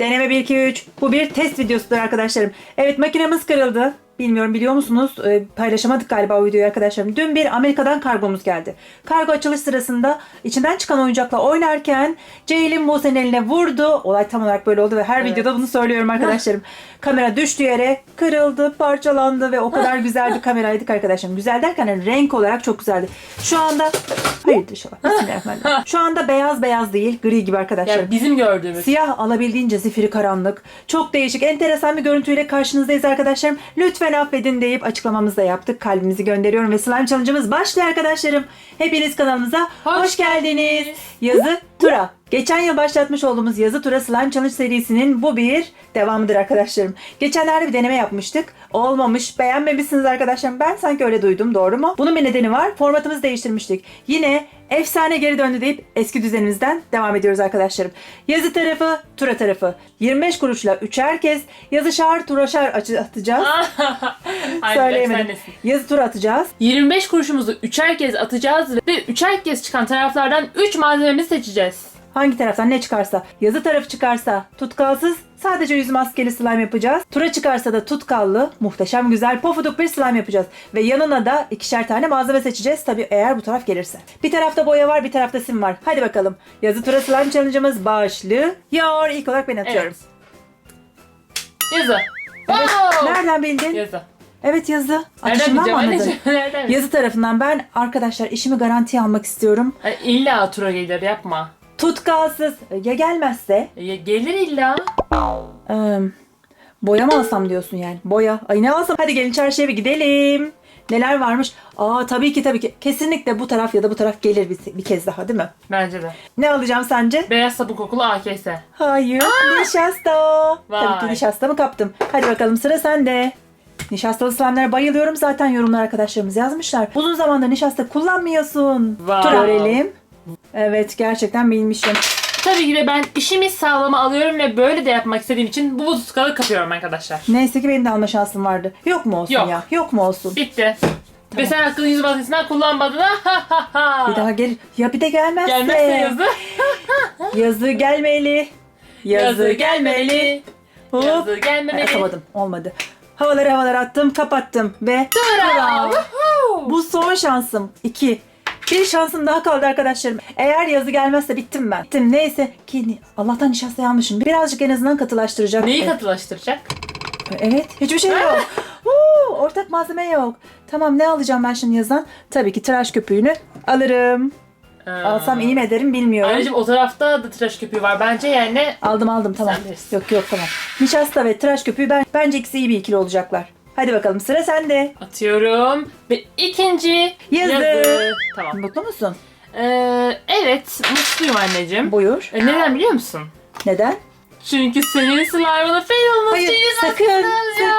Deneme 1 2 3. Bu bir test videosudur arkadaşlarım. Evet makinemiz kırıldı. Bilmiyorum biliyor musunuz? Ee, paylaşamadık galiba o videoyu arkadaşlarım. Dün bir Amerika'dan kargomuz geldi. Kargo açılış sırasında içinden çıkan oyuncakla oynarken Ceylin Muse'nin eline vurdu. Olay tam olarak böyle oldu ve her Evet. videoda bunu söylüyorum arkadaşlarım. Kamera düştü yere, kırıldı, parçalandı ve o kadar güzel bir kameraydık arkadaşlarım. Güzel derken hani renk olarak çok güzeldi. Şu anda hayırdır inşallah. Bismillahirrahmanirrahim. Şu anda beyaz beyaz değil, gri gibi arkadaşlarım. Yani bizim gördüğümüz. Siyah alabildiğince zifiri karanlık. Çok değişik, enteresan bir görüntüyle karşınızdayız arkadaşlarım. Lütfen affedin deyip açıklamamızı da yaptık. Kalbimizi gönderiyorum ve slime challenge'ımız başlıyor arkadaşlarım. Hepiniz kanalımıza hoş, Hoş geldiniz. Yazı Tura. Geçen yıl başlatmış olduğumuz Yazı Tura Slime Challenge serisinin bu bir devamıdır arkadaşlarım. Geçenlerde bir deneme yapmıştık. Olmamış, beğenmemişsiniz arkadaşlarım. Ben sanki öyle duydum, doğru mu? Bunun bir nedeni var. Formatımızı değiştirmiştik. Yine efsane geri döndü deyip eski düzenimizden devam ediyoruz arkadaşlarım. Yazı tarafı, tura tarafı. 25 kuruşla üçer kez yazışar, turaşar atacağız. Söyleyemedim. Yazı tura atacağız. 25 kuruşumuzu üçer kez atacağız ve üçer kez çıkan taraflardan 3 malzememizi seçeceğiz. Hangi taraftan ne çıkarsa, yazı tarafı çıkarsa tutkalsız sadece yüz maskeli slime yapacağız. Tura çıkarsa da tutkallı, muhteşem güzel pofuduk bir slime yapacağız. Ve yanına da ikişer tane malzeme seçeceğiz tabii eğer bu taraf gelirse. Bir tarafta boya var, bir tarafta sim var. Hadi bakalım. Yazı tura slime challenge'ımız başlıyor. İlk olarak ben atıyorum. Yazı. Evet. Wow! Nereden bildin? Yazı. Evet yazı. Atışından mı anladın? Nereden? Yazı tarafından ben arkadaşlar işimi garantiye almak istiyorum. İlla tura gelir yapma. Tutkalsız. Ya gelmezse? Ya gelir illa. Ee, boya mı alsam diyorsun yani? Boya. Ay ne alsam? Hadi gelin çarşıya bir gidelim. Neler varmış? Aa tabii ki tabii ki. Kesinlikle bu taraf ya da bu taraf gelir bir, bir kez daha değil mi? Bence de. Ne alacağım sence? Beyaz sabun kokulu AKS. Hayır. Nişasta. Vay. Tabii ki nişastamı kaptım. Hadi bakalım sıra sende. Nişastalı slime'lara bayılıyorum. Zaten yorumlar arkadaşlarımız yazmışlar. Uzun zamandır nişasta kullanmıyorsun. Vay. Görelim. Evet gerçekten bilmişim. Tabii ki de ben işimi sağlama alıyorum ve böyle de yapmak istediğim için bu tutkalı kapıyorum arkadaşlar. Neyse ki benim de alma şansım vardı. Yok mu olsun Yok. ya? Yok mu olsun? Bitti. Ve sen hakkını yüz maskesinden kullanmadın ha ha ha. Bir daha gel. Ya bir de gelmezse. Gelmezse yazı. Yazı gelmeli. Yazı, Yazı gelmeli. Hop. Yazı gelmemeli. Atamadım. Olmadı. Havaları havaları attım. Kapattım. Ve Tura! Bu son şansım. İki. Bir şansım daha kaldı arkadaşlarım. Eğer yazı gelmezse bittim ben. Bittim. Neyse ki Allah'tan nişasta almışım. Birazcık en azından katılaştıracak. Neyi Evet. katılaştıracak? Evet. Hiçbir şey yok. Huu, ortak malzeme yok. Tamam ne alacağım ben şimdi yazan? Tabii ki tıraş köpüğünü alırım. Ee, Alsam iyi mi ederim bilmiyorum. Anneciğim o tarafta da tıraş köpüğü var. Bence yani Aldım aldım tamam. Sen bilirsin. Yok yok tamam. Nişasta ve tıraş köpüğü ben, bence ikisi iyi bir ikili olacaklar. Hadi bakalım sıra sende. atıyorum. Ve ikinci Yazı. Tamam. Mutlu musun? Ee, evet mutluyum anneciğim. Buyur. Ee, neden biliyor musun? Neden? Çünkü senin slime'ını fail olması Hayır, için sakın, ya.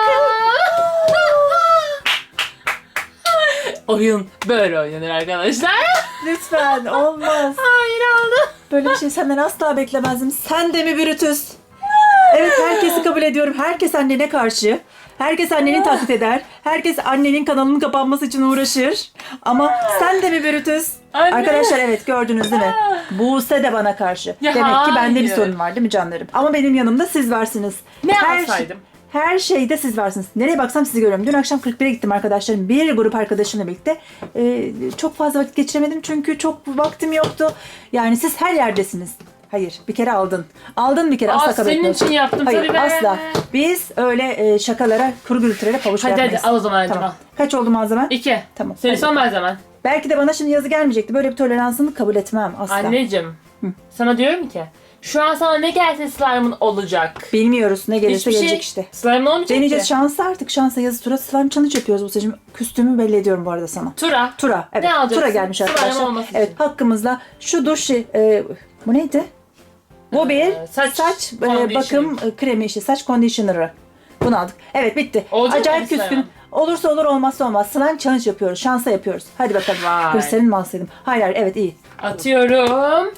Oyun böyle oynanır arkadaşlar. Lütfen olmaz. Hayır aldım. Böyle bir şey senden asla beklemezdim. Sen de mi Brutus? Evet herkesi kabul ediyorum. Herkes annene karşı. Herkes anneni taklit eder. Herkes annenin kanalının kapanması için uğraşır. Ama sen de mi Brutus? Anne. Arkadaşlar evet gördünüz değil mi? Buse de bana karşı. Ya Demek ki bende bir hayır. sorun var değil mi canlarım? Ama benim yanımda siz varsınız. Ne Her yapsaydım? Şey, her şeyde siz varsınız. Nereye baksam sizi görüyorum. Dün akşam 41'e gittim arkadaşlarım. Bir grup arkadaşımla birlikte. Ee, çok fazla vakit geçiremedim çünkü çok vaktim yoktu. Yani siz her yerdesiniz. Hayır bir kere aldın. Aldın bir kere Aa, asla kabul senin etmiyorsun. için yaptım Hayır tabii be. asla. Biz öyle e, şakalara, kuru gürültülere pabuç Hadi hadi vermeyiz. al o zaman Tamam. al. Kaç oldu malzemen? İki. Tamam, Senin hadi. son malzemen. Belki de bana şimdi yazı gelmeyecekti. Böyle bir toleransını kabul etmem asla. Anneciğim. Sana diyorum ki. Şu an sana ne gelse slime'ın olacak. Bilmiyoruz ne gelirse Hiçbir gelecek şey. işte. Slime'ın olmayacak Deneyeceğiz ki. şansa artık şansa yazı tura slime challenge yapıyoruz bu seçim. Küstümü belli ediyorum bu arada sana. Tura. Tura. Evet. Ne alacaksın? Tura gelmiş Slime arkadaşlar. olması Evet için. hakkımızla şu duş şey, e, bu neydi? Bu bir Ee, saç, saç e, bakım e, kremi işte saç conditioner'ı. Bunu aldık. Evet bitti. Olacak Acayip küskün. Olursa olur olmazsa olmaz. Slime challenge yapıyoruz. Şansa yapıyoruz. Hadi bakalım. Vay. Gösterin mi alsaydım? Hayır hayır evet iyi. Atıyorum.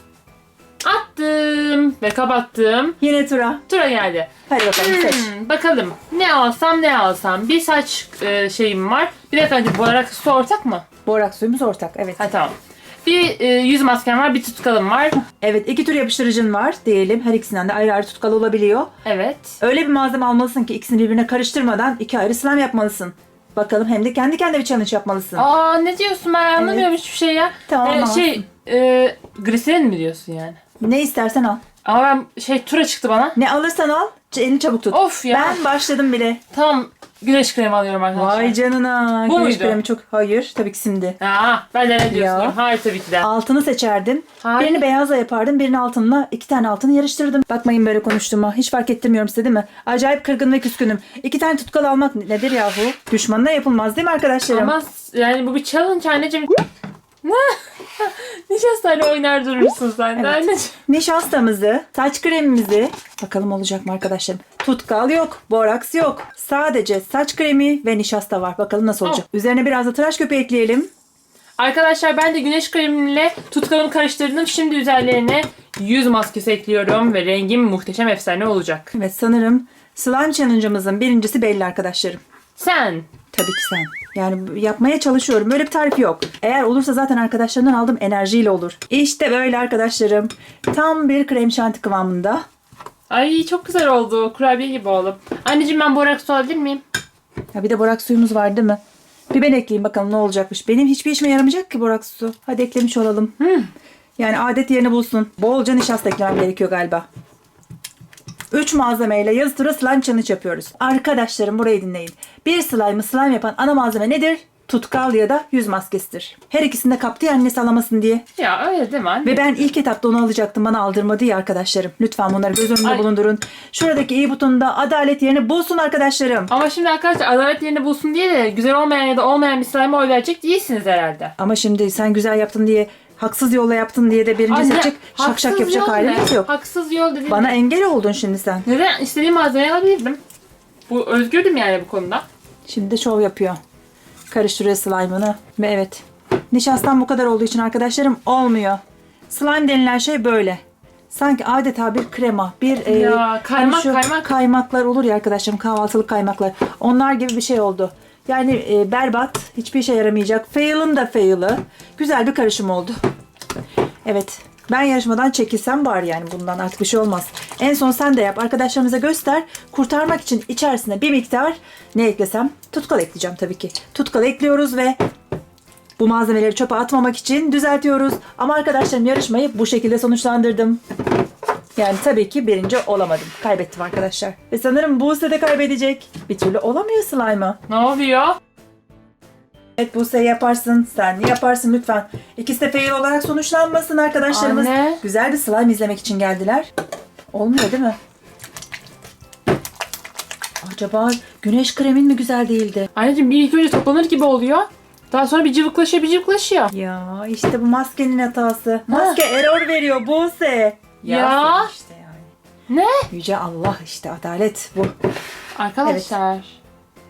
Attım ve kapattım. Yine tura. Tura geldi. Hadi bakalım seç. Hmm, bakalım ne alsam ne alsam. Bir saç e, şeyim var. Bir dakika önce bu olarak su ortak mı? Borak suyumuz ortak. Evet. Ha tamam. Bir e, yüz maskem var, bir tutkalım var. Evet iki tür yapıştırıcın var diyelim. Her ikisinden de ayrı ayrı tutkal olabiliyor. Evet. Öyle bir malzeme almalısın ki ikisini birbirine karıştırmadan iki ayrı slime yapmalısın. Bakalım hem de kendi kendine bir challenge yapmalısın. Aa ne diyorsun ben anlamıyorum hiçbir şey ya. Tamam, Ee, şey e, gliserin mi diyorsun yani? Ne istersen al. Ama ben şey tura çıktı bana. Ne alırsan al. Elini çabuk tut. Of ya. Ben başladım bile. Tamam güneş kremi alıyorum arkadaşlar. Vay canına. Bu Güneş muydu? kremi çok. Hayır tabii ki şimdi. Aa, ben de ne diyorsun? Ya. Hayır tabii ki de. Altını seçerdim. Hayır. Birini beyazla yapardım. Birini altınla. iki tane altını yarıştırdım. Bakmayın böyle konuştuğuma. Hiç fark ettirmiyorum size değil mi? Acayip kırgın ve küskünüm. İki tane tutkal almak nedir yahu? Düşmanına yapılmaz değil mi arkadaşlarım? Ama yani bu bir challenge anneciğim. Nişastayla oynar durursun sen de Evet. anneciğim. Nişastamızı, saç kremimizi bakalım olacak mı arkadaşlarım? Tutkal yok, boraks yok. Sadece saç kremi ve nişasta var. Bakalım nasıl olacak. Üzerine biraz da tıraş köpüğü ekleyelim. Arkadaşlar ben de güneş kremiyle tutkalımı karıştırdım. Şimdi üzerlerine yüz maskesi ekliyorum ve rengim muhteşem efsane olacak. Evet sanırım slime challenge'ımızın birincisi belli arkadaşlarım. Sen Tabii ki sen. Yani yapmaya çalışıyorum. Böyle bir tarif yok. Eğer olursa zaten arkadaşlarımdan aldığım enerjiyle olur. İşte böyle arkadaşlarım. Tam bir krem şanti kıvamında. Ay çok güzel oldu. Kurabiye gibi oldu. Anneciğim ben boraks su alabilir miyim? Ya bir de boraks suyumuz var değil mi? Bir ben ekleyeyim bakalım ne olacakmış. Benim hiçbir işime yaramayacak ki boraks su. Hadi eklemiş olalım. Yani adet yerini bulsun. Bolca nişasta eklemem gerekiyor galiba. 3 malzemeyle yazı tura slime challenge yapıyoruz. Arkadaşlarım burayı dinleyin. Bir slime'ı slime yapan ana malzeme nedir? Tutkal ya da yüz maskesidir. Her ikisini de kaptı ya annesi alamasın diye. Ya öyle değil mi anne? Ve ben ilk etapta onu alacaktım. Bana aldırmadı ya arkadaşlarım. Lütfen bunları göz önünde Ay. bulundurun. Şuradaki iyi butonunda adalet yerini bulsun arkadaşlarım. Ama şimdi arkadaşlar adalet yerini bulsun diye de güzel olmayan ya da olmayan bir slime'a oy verecek değilsiniz herhalde. Ama şimdi sen güzel yaptın diye haksız yolla yaptın diye de birinci seçecek şak haksız şak yapacak yol halimiz ne? yok. Haksız yol dedim. Bana engel oldun şimdi sen. Neden? İstediğim malzemeyi alabilirdim. Bu özgürdüm yani bu konuda. Şimdi de şov yapıyor. Karıştırıyor slime'ını. Ve evet. Nişastan bu kadar olduğu için arkadaşlarım olmuyor. Slime denilen şey böyle. Sanki adeta bir krema, bir e, Ya, kaymak, şu kaymak. kaymaklar olur ya arkadaşlarım kahvaltılık kaymaklar. Onlar gibi bir şey oldu. Yani e, berbat, hiçbir işe yaramayacak. Fail'ın da fail'ı. Güzel bir karışım oldu. Evet. Ben yarışmadan çekilsem bari yani bundan artık bir şey olmaz. En son sen de yap. Arkadaşlarımıza göster. Kurtarmak için içerisine bir miktar ne eklesem? Tutkal ekleyeceğim tabii ki. Tutkal ekliyoruz ve bu malzemeleri çöpe atmamak için düzeltiyoruz. Ama arkadaşlarım yarışmayı bu şekilde sonuçlandırdım. Yani tabii ki birinci olamadım. Kaybettim arkadaşlar. Ve sanırım Buse de kaybedecek. Bir türlü olamıyor slime'ı. Ne oluyor? Evet Buse yaparsın, sen yaparsın lütfen. İkisi de fail olarak sonuçlanmasın arkadaşlarımız. Anne. Güzel bir slime izlemek için geldiler. Olmuyor değil mi? Acaba güneş kremin mi güzel değildi? Anneciğim bir ilk önce toplanır gibi oluyor. Daha sonra bir cıvıklaşıyor bir cıvıklaşıyor. Ya işte bu maskenin hatası. Maske error veriyor Buse. Ya. sen işte yani. Ne? Yüce Allah işte adalet bu. Arkadaşlar.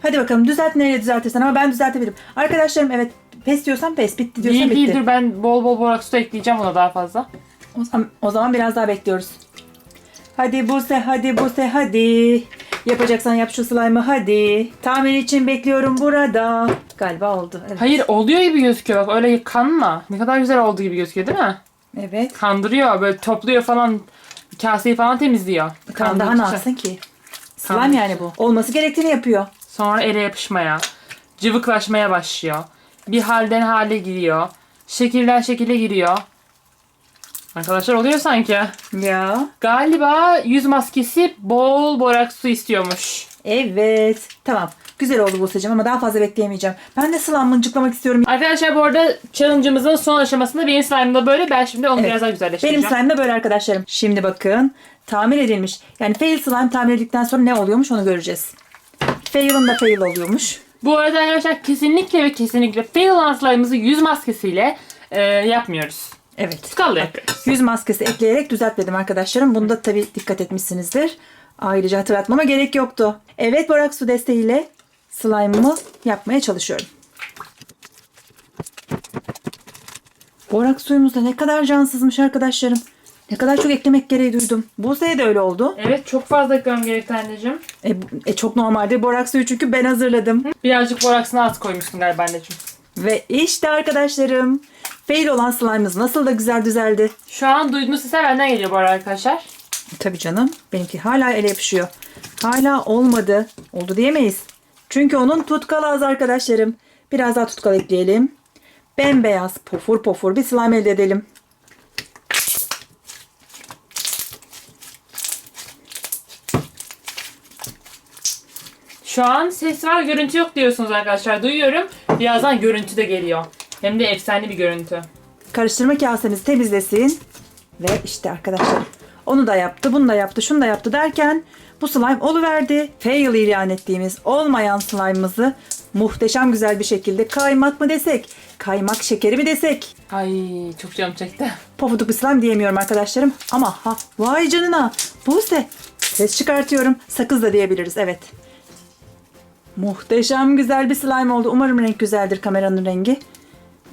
Hadi bakalım düzelt nereye düzeltirsen ama ben düzeltebilirim. Arkadaşlarım evet pes diyorsan pes bitti diyorsan Değil bitti. değil dur ben bol bol boraks su ekleyeceğim ona daha fazla. O zaman, o zaman biraz daha bekliyoruz. Hadi Buse, hadi Buse, hadi. Yapacaksan yap şu slime'ı hadi. Tahmin için bekliyorum burada. Galiba oldu. Evet. Hayır oluyor gibi gözüküyor bak öyle kanma. Ne kadar güzel olduğu gibi gözüküyor değil mi? Evet. Kandırıyor böyle topluyor falan kaseyi falan temizliyor. Kan daha ne Kandırıcı. yapsın ki? Slime yani bu. Olması gerektiğini yapıyor. Sonra ele yapışmaya, cıvıklaşmaya başlıyor. Bir halden hale giriyor. Şekilden şekile giriyor. Arkadaşlar oluyor sanki. Ya. Galiba yüz maskesi bol boraks su istiyormuş. Evet. Tamam. Güzel oldu Buse'cim ama daha fazla bekleyemeyeceğim. Ben de slime mıncıklamak istiyorum. Arkadaşlar bu arada challenge'ımızın son aşamasında benim slime'ım da böyle. Ben şimdi onu Evet. biraz daha güzelleştireceğim. Benim slime de böyle arkadaşlarım. Şimdi bakın. Tamir edilmiş. Yani fail slime tamir edildikten sonra ne oluyormuş onu göreceğiz. Fail'ın da fail oluyormuş. Bu arada arkadaşlar kesinlikle ve kesinlikle fail olan slime'ımızı yüz maskesiyle e, yapmıyoruz. Evet. Tutkalla yapıyoruz. Yüz maskesi ekleyerek düzeltmedim arkadaşlarım. Bunda tabii dikkat etmişsinizdir. Ayrıca hatırlatmama gerek yoktu. Evet borak su desteğiyle slime'ımı yapmaya çalışıyorum. Borak suyumuz da ne kadar cansızmış arkadaşlarım. Ne kadar çok eklemek gereği duydum. Buse'ye de öyle oldu. Evet çok fazla eklemem gerekti anneciğim. E, e, çok normaldir borak suyu çünkü ben hazırladım. Birazcık boraksını az koymuşsun galiba anneciğim. Ve işte arkadaşlarım Fail olan slime'ımız nasıl da güzel düzeldi. Şu an duyduğunuz sesler benden geliyor bu arada arkadaşlar. Tabii canım. Benimki hala ele yapışıyor. Hala olmadı. Oldu diyemeyiz. Çünkü onun tutkalı az arkadaşlarım. Biraz daha tutkal ekleyelim. Bembeyaz pofur pofur bir slime elde edelim. Şu an ses var görüntü yok diyorsunuz arkadaşlar. Duyuyorum. Birazdan görüntü de geliyor. Hem de efsane bir görüntü. Karıştırma kasemizi temizlesin. Ve işte arkadaşlar onu da yaptı, bunu da yaptı, şunu da yaptı derken bu slime oluverdi. Fail ilan ettiğimiz olmayan slime'ımızı muhteşem güzel bir şekilde kaymak mı desek, kaymak şekeri mi desek, Ay çok canım çekti. pofuduk bir slime diyemiyorum arkadaşlarım. Ama ha vay canına Buse ses çıkartıyorum. Sakız da diyebiliriz evet. Muhteşem güzel bir slime oldu. Umarım renk güzeldir kameranın rengi.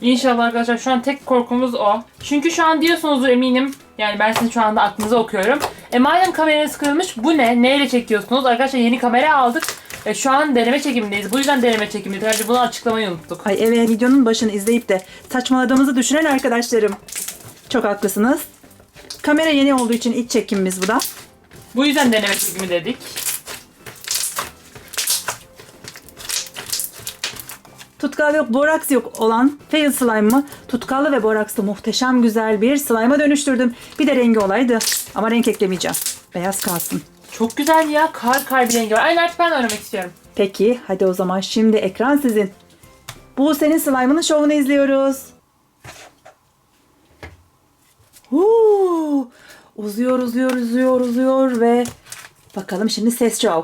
İnşallah arkadaşlar şu an tek korkumuz o. Çünkü şu an diyorsunuzdur eminim. Yani ben sizin şu anda aklınıza okuyorum. E madem kameranız kırılmış bu ne? Neyle çekiyorsunuz? Arkadaşlar yeni kamera aldık. E, şu an deneme çekimindeyiz. Bu yüzden deneme çekimindeyiz. Ayrıca bunu açıklamayı unuttuk. Ay evet videonun başını izleyip de saçmaladığımızı düşünen arkadaşlarım. Çok haklısınız. Kamera yeni olduğu için iç çekimimiz bu da. Bu yüzden deneme çekimi dedik. Tutkal yok, boraks yok olan fail slime'ımı tutkallı ve borakslı muhteşem güzel bir slime'a dönüştürdüm. Bir de rengi olaydı ama renk eklemeyeceğim. Beyaz kalsın. Çok güzel ya. Kar kar bir rengi var. Aynen artık ben de oynamak istiyorum. Peki hadi o zaman şimdi ekran sizin. Bu senin slime'ının şovunu izliyoruz. Huu, uzuyor uzuyor uzuyor uzuyor ve bakalım şimdi ses şov.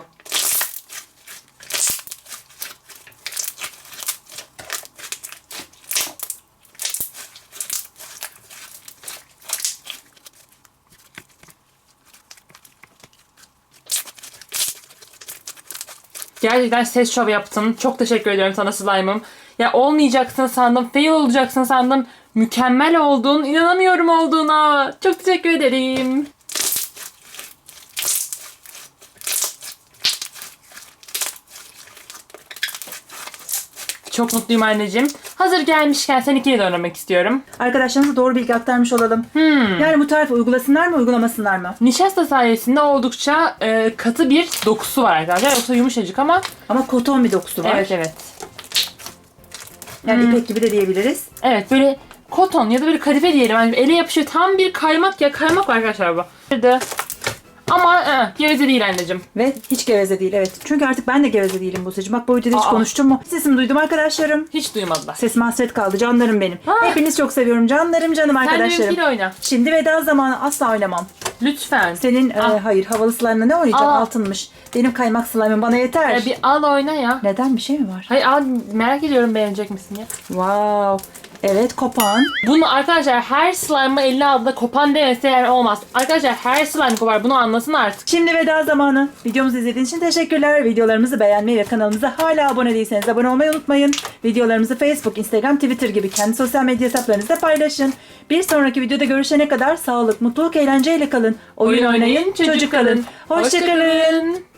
Gerçekten ses şov yaptın. Çok teşekkür ediyorum sana slime'ım. Ya olmayacaksın sandım. Fail olacaksın sandım. Mükemmel oldun. İnanamıyorum olduğuna. Çok teşekkür ederim. Çok mutluyum anneciğim. Hazır gelmişken seninkini de öğrenmek istiyorum. Arkadaşlarımıza doğru bilgi aktarmış olalım. Hmm. Yani bu tarifi uygulasınlar mı uygulamasınlar mı? Nişasta sayesinde oldukça e, katı bir dokusu var arkadaşlar. Yoksa yumuşacık ama Ama koton bir dokusu var. evet evet. Yani Hmm. ipek gibi de diyebiliriz. Evet böyle koton ya da böyle kadife diyelim. Yani ele yapışıyor. Tam bir kaymak ya. Kaymak var arkadaşlar bu. Burada. Ama e, geveze değil anneciğim. Ve hiç geveze değil evet. Çünkü artık ben de geveze değilim Buse'cim. Bak bu videoda hiç Aa. konuştum mu? Sesimi duydum arkadaşlarım. Hiç duymadılar. Sesim hasret kaldı canlarım benim. Ah. Hepiniz çok seviyorum canlarım canım Sen de arkadaşlarım. benimkiyle oyna. Şimdi veda zamanı asla oynamam. Lütfen. Senin e, hayır havalı slime'la ne oynayacağım Aa. altınmış. Benim kaymak slime'ım bana yeter. Ya bir al oyna ya. Neden bir şey mi var? Hayır al merak ediyorum beğenecek misin ya. Wow. Evet kopan. Bunu arkadaşlar her slime'ı eline aldığında kopan demese yani olmaz. Arkadaşlar her slime kopar bunu anlasın artık. Şimdi veda zamanı. Videomuzu izlediğiniz için teşekkürler. Videolarımızı beğenmeyi ve kanalımıza hala abone değilseniz abone olmayı unutmayın. Videolarımızı Facebook, Instagram, Twitter gibi kendi sosyal medya hesaplarınızda paylaşın. Bir sonraki videoda görüşene kadar sağlık, mutluluk, eğlenceyle kalın. Oyun, oynayın, çocuk kalın. Hoşçakalın. Hoşça kalın.